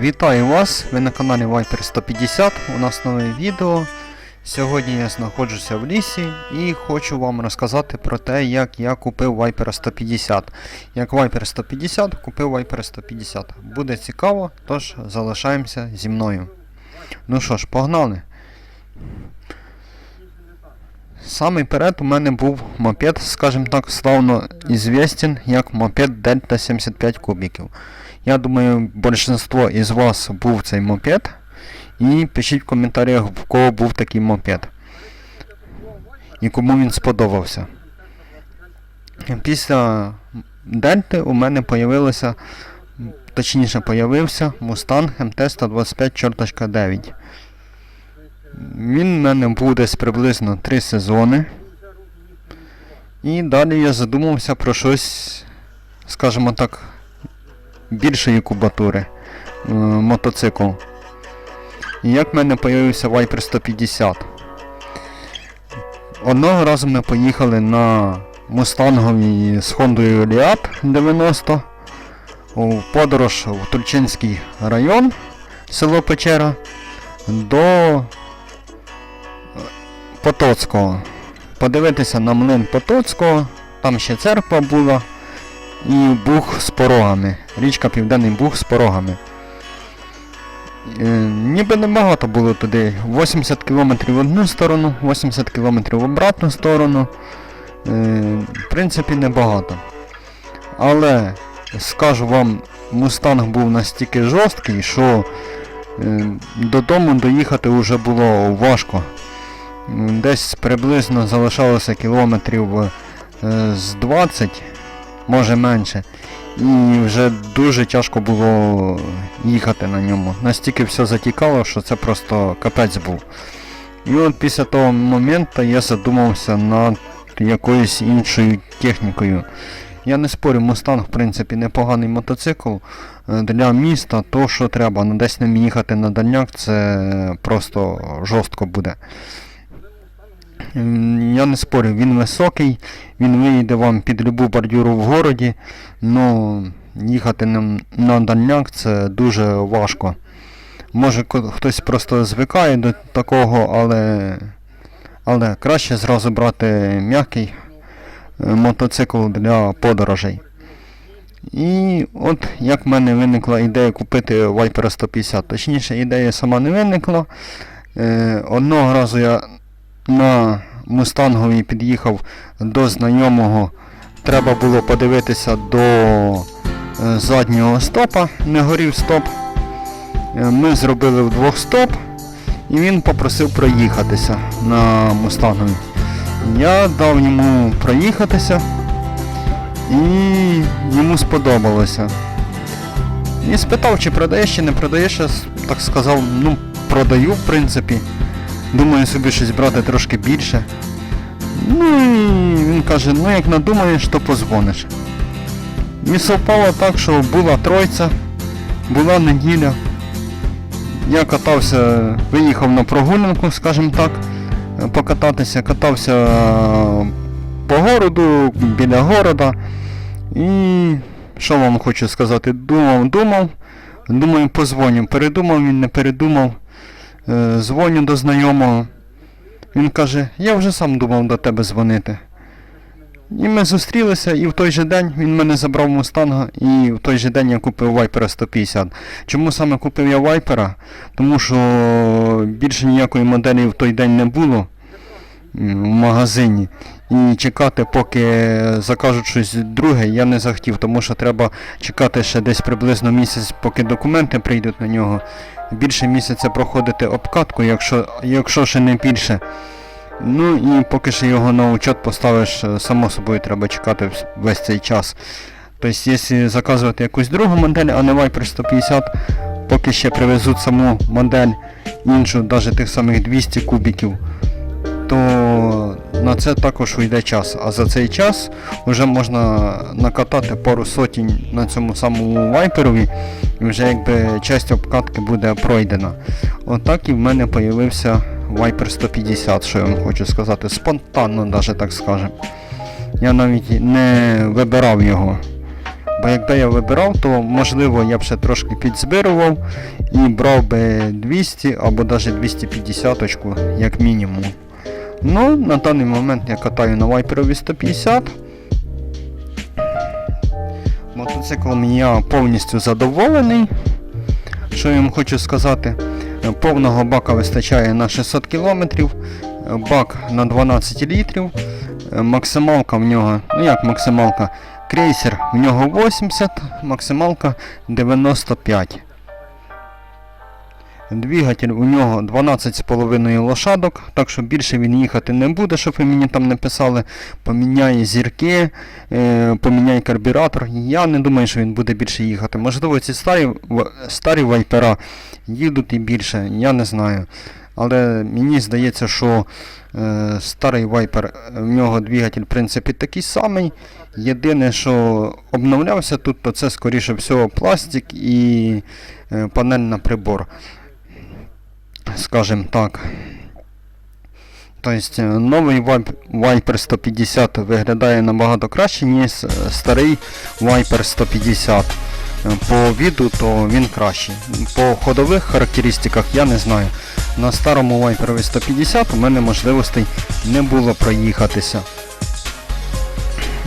Вітаю вас! Ви на каналі Viper 150. У нас нове відео. Сьогодні я знаходжуся в лісі і хочу вам розказати про те, як я купив Viper 150. Як Viper 150 купив Viper 150. Буде цікаво, тож залишаємося зі мною. Ну що ж, погнали. Самий перед у мене був мопед, скажімо так, славно ізвістен як мопед Delta 75 кубиків. Я думаю, большинство із вас був цей мопед. І пишіть в коментарях, в кого був такий мопед. І кому він сподобався. Після Дельти у мене появилося, точніше появився Mustang MT-125 9. Він в мене був десь приблизно 3 сезони. І далі я задумався про щось, скажімо так, більшої кубатури е, мотоцикл. І як в мене появився Viper 150. Одного разу ми поїхали на Мустангові з Хондою Ліап 90 у подорож в Тульчинський район, село Печера, до е, Потоцького. Подивитися на млин Потоцького, там ще церква була і Буг з порогами. Річка Південний Буг з порогами. Е, ніби небагато було туди. 80 км в одну сторону, 80 км в обратну сторону. Е, в принципі, небагато. Але скажу вам, мустанг був настільки жорсткий, що е, додому доїхати вже було важко. Десь приблизно залишалося кілометрів е, з 20, може менше. І вже дуже тяжко було їхати на ньому. Настільки все затікало, що це просто капець був. І от після того моменту я задумався над якоюсь іншою технікою. Я не спорю, Мустанг, в принципі, непоганий мотоцикл для міста, то що треба. Ну десь ним їхати на дальняк, це просто жорстко буде. Я не спорю, він високий, він виїде вам під любу бордюру в городі, але їхати на дальняк це дуже важко. Може хтось просто звикає до такого, але, але краще зразу брати м'який е, мотоцикл для подорожей. І от як в мене виникла ідея купити Viper 150. Точніше, ідея сама не виникла. Е, одного разу я на Мустангові під'їхав до знайомого. Треба було подивитися до е, заднього стопа, не горів стоп. Е, Ми зробили вдвох стоп, і він попросив проїхатися на Мустангові. Я дав йому проїхатися, і йому сподобалося. І спитав, чи продаєш, чи не продаєш, я так сказав, ну, продаю, в принципі. Думаю собі щось брати трошки більше. Ну і він каже, ну як надумаєш, то позвониш. І совпало так, що була тройця, була неділя. Я катався, виїхав на прогулянку, скажімо так, покататися, катався е, по городу, біля города. І що вам хочу сказати, думав, думав, думаю, позвоню. Передумав він, не передумав. Е, Дзвоню до знайомого. Він каже, я вже сам думав до тебе дзвонити. І ми зустрілися, і в той же день він мене забрав Мустанга, і в той же день я купив Вайпера 150. Чому саме купив я Вайпера? Тому що більше ніякої моделі в той день не було в магазині. І чекати, поки закажуть щось друге, я не захотів, тому що треба чекати ще десь приблизно місяць, поки документи прийдуть на нього. Більше місяця проходити обкатку, якщо, якщо ще не більше. Ну і поки що його на учет поставиш, е, само собою треба чекати весь цей час. Тобто, якщо заказувати якусь другу модель, а не Viper 150, поки ще привезуть саму модель іншу, навіть тих самих 200 кубиків, то на це також уйде час. А за цей час вже можна накатати пару сотень на цьому самому вайперові, і вже якби часть обкатки буде пройдена. Отак і в мене з'явився Viper 150, що я вам хочу сказати. Спонтанно, навіть так скажемо. Я навіть не вибирав його. Бо якби я вибирав, то можливо я б ще трошки підзбирував і брав би 200 або навіть 250 очку, як мінімум. Ну, на даний момент я катаю на Viper 150. Мотоциклом я повністю задоволений. Що я вам хочу сказати? Повного бака вистачає на 600 км, бак на 12 літрів, максималка в нього, ну як максималка, крейсер в нього 80, максималка 95. Двигатель у нього 12,5 лошадок, так що більше він їхати не буде, щоб ви мені там не писали. Поміняє зірки, е, поміняє карбюратор. Я не думаю, що він буде більше їхати. Можливо, ці старі, старі вайпера їдуть і більше, я не знаю. Але мені здається, що е, старий вайпер, в нього двигатель в принципі такий самий. Єдине, що обновлявся тут, то це скоріше всього пластик і е, панель на прибор. Скажем так. Тобто е, новий Viper 150 виглядає набагато краще, ніж е, старий Viper 150. Е, По віду то він кращий. По ходових характеристиках я не знаю. На старому Viper 150 у мене можливостей не було проїхатися.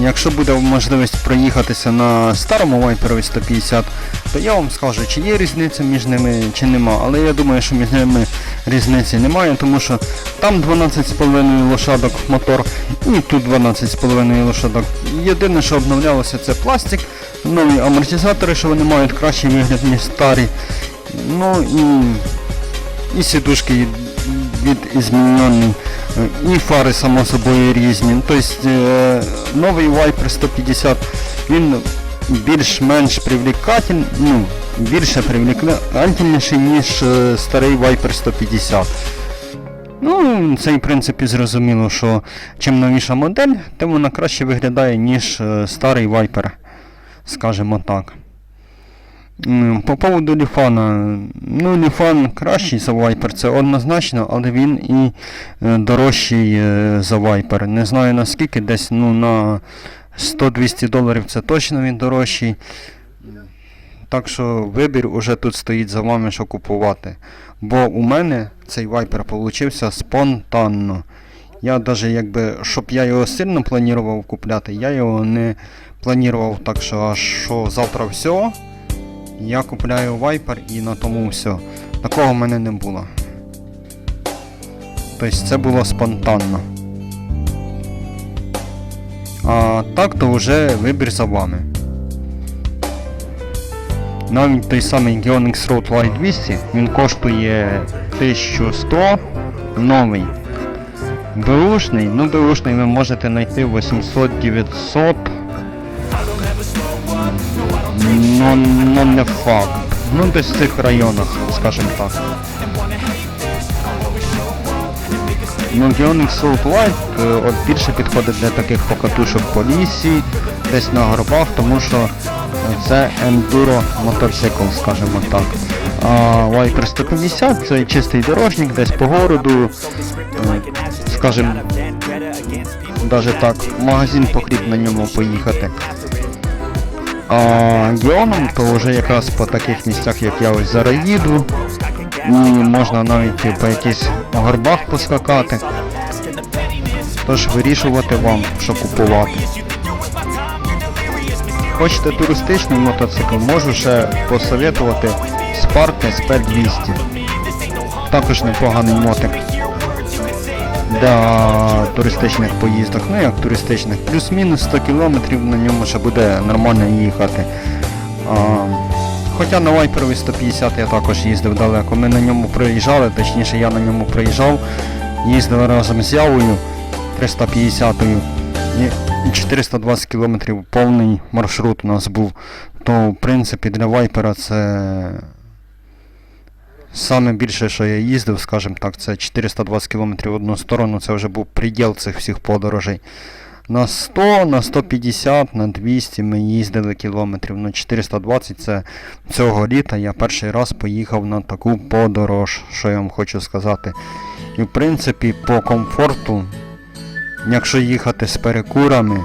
Якщо буде можливість проїхатися на старому Viper 150, то я вам скажу, чи є різниця між ними, чи нема. Але я думаю, що між ними різниці немає, тому що там 12,5 лошадок мотор і тут 12,5 лошадок. Єдине, що обновлялося, це пластик, нові амортизатори, що вони мають кращий вигляд, ніж старі. Ну і, і сідушки від змінений. І фари, само собою, різні. Тобто е, новий Viper 150 він більш-менш привлекательний, ну, більше привлекательніший, ніж е, старий Viper 150. Ну, це в принципі зрозуміло, що чим новіша модель, тим вона краще виглядає, ніж е, старий Viper, скажімо так. По поводу Ліфана. Ну, Ліфан кращий за Viper, це однозначно, але він і е, дорожчий е, за Viper. Не знаю наскільки, десь ну, на 100-200 доларів це точно він дорожчий. Так що вибір уже тут стоїть за вами, що купувати. Бо у мене цей Viper получився спонтанно. Я навіть якби, щоб я його сильно планував купляти, я його не планував так, що аж що завтра все. Я купляю Viper і на тому все. Такого в мене не було. Тобто це було спонтанно. А так то вже вибір за вами. Навіть той самий Geonix Road Light 200, він коштує 1100 новий. Беушний, ну беушний ви можете знайти 800-900. Ну, ну не факт. Ну десь в цих районах, скажімо так. Geonix Road Light от більше підходить для таких покатушок по лісі, десь на горбах, тому що це ендуро мотоцикл, скажімо так. А Viper 150 це чистий дорожник, десь по городу, е, скажімо, навіть так, магазин по хліб на ньому поїхати. А геоном то вже якраз по таких місцях, як я ось зараз їду, і можна навіть по якихось горбах поскакати. Тож вирішувати вам, що купувати. Хочете туристичний мотоцикл, можу ще посоветувати Spark SP200. Також непоганий мотик для туристичних поїздок. Ну як туристичних, плюс-мінус 100 км на ньому ще буде нормально їхати. А, хоча на Viper 150 я також їздив далеко. Ми на ньому проїжджали, точніше я на ньому проїжджав, їздив разом з Явою 350-ю і і 420 км повний маршрут у нас був. То в принципі для Viper це Саме більше, що я їздив, скажімо так, це 420 км в одну сторону, це вже був приділ цих всіх подорожей. На 100, на 150, на 200 ми їздили кілометрів. Ну 420 це цього літа я перший раз поїхав на таку подорож, що я вам хочу сказати. І в принципі по комфорту, якщо їхати з перекурами,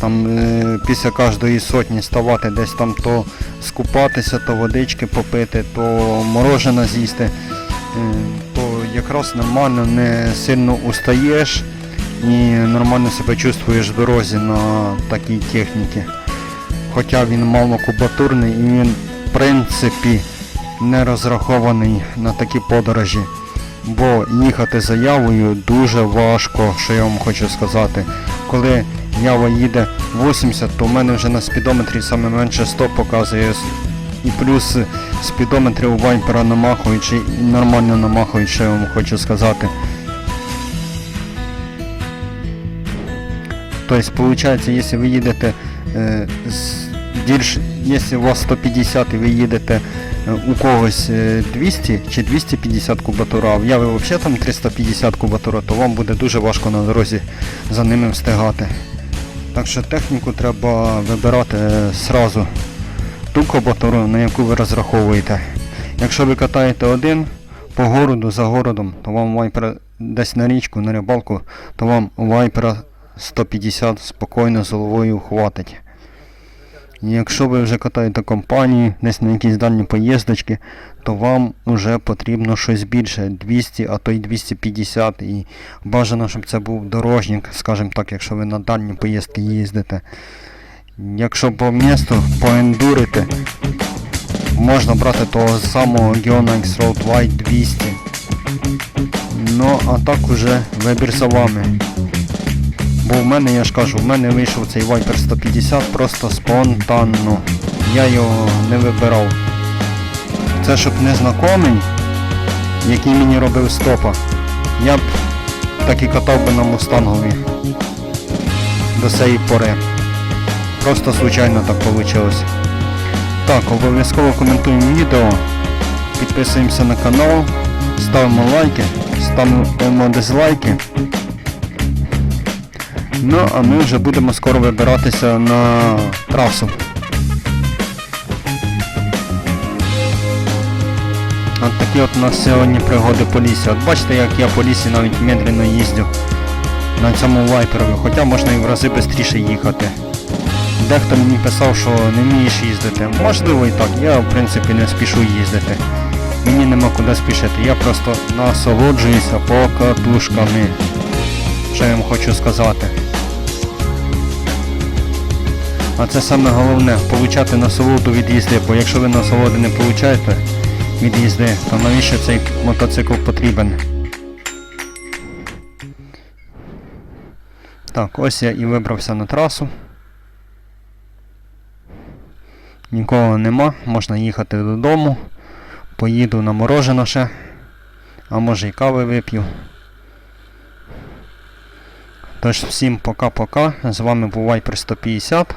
там е, після кожної сотні ставати десь там то скупатися, то водички попити, то морожена з'їсти, е, то якраз нормально не сильно устаєш і нормально себе чувствуєш в дорозі на такій техніці. Хоча він малокубатурний і він в принципі не розрахований на такі подорожі. Бо їхати за явою дуже важко, що я вам хочу сказати. Коли ява їде 80, то в мене вже на спідометрі саме менше 100 показує. І плюс спідометри у вайпера намахуючи нормально намахують, що я вам хочу сказати. Тобто, виходить, якщо ви їдете е, більш, якщо у вас 150 і ви їдете е, у когось е, 200 чи 250 кубатура, а в яви взагалі там 350 кубатура, то вам буде дуже важко на дорозі за ними встигати. Так що техніку треба вибирати сразу ту кубатуру, на яку ви розраховуєте. Якщо ви катаєте один по городу за городом, то вам вайпера десь на річку, на рибалку, то вам вайпера 150 спокійно з головою хватить. Якщо ви вже катаєте компанію, десь на якісь дальні поїздочки, то вам вже потрібно щось більше, 200, а то й 250. І бажано, щоб це був дорожник, скажімо так, якщо ви на дальні поїздки їздите. Якщо по місту поендурити, можна брати того самого Geona X-Road White 200. Ну, а так уже вибір за вами. Бо в мене, я ж кажу, в мене вийшов цей Viper 150 просто спонтанно. Я його не вибирав. Це щоб незнайомий, який мені робив стопа, я б так і катав би на мустангові до цієї пори. Просто случайно так вийшло. Так, обов'язково коментуємо відео, підписуємося на канал, ставимо лайки, ставимо дизлайки. Ну, а ми вже будемо скоро вибиратися на трасу. От такі от у нас сьогодні пригоди по лісі. От бачите, як я по лісі навіть медленно їздю на цьому вайперові, хоча можна і в рази швидше їхати. Дехто мені писав, що не вмієш їздити. Можливо і так, я в принципі не спішу їздити. Мені нема куди спішити, я просто насолоджуюся покатушками. Що я вам хочу сказати. А це саме головне, получати насолоду від їзди, бо якщо ви насолоди не получаєте від їзди, то навіщо цей мотоцикл потрібен? Так, ось я і вибрався на трасу. Нікого нема, можна їхати додому. Поїду на морожене ще, а може і кави вип'ю. Тож всім пока-пока. З вами був Viper 150.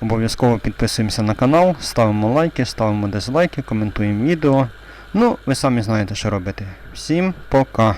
Обов'язково підписуємося на канал, ставимо лайки, ставимо дизлайки, коментуємо відео. Ну, ви самі знаєте, що робити. Всім пока.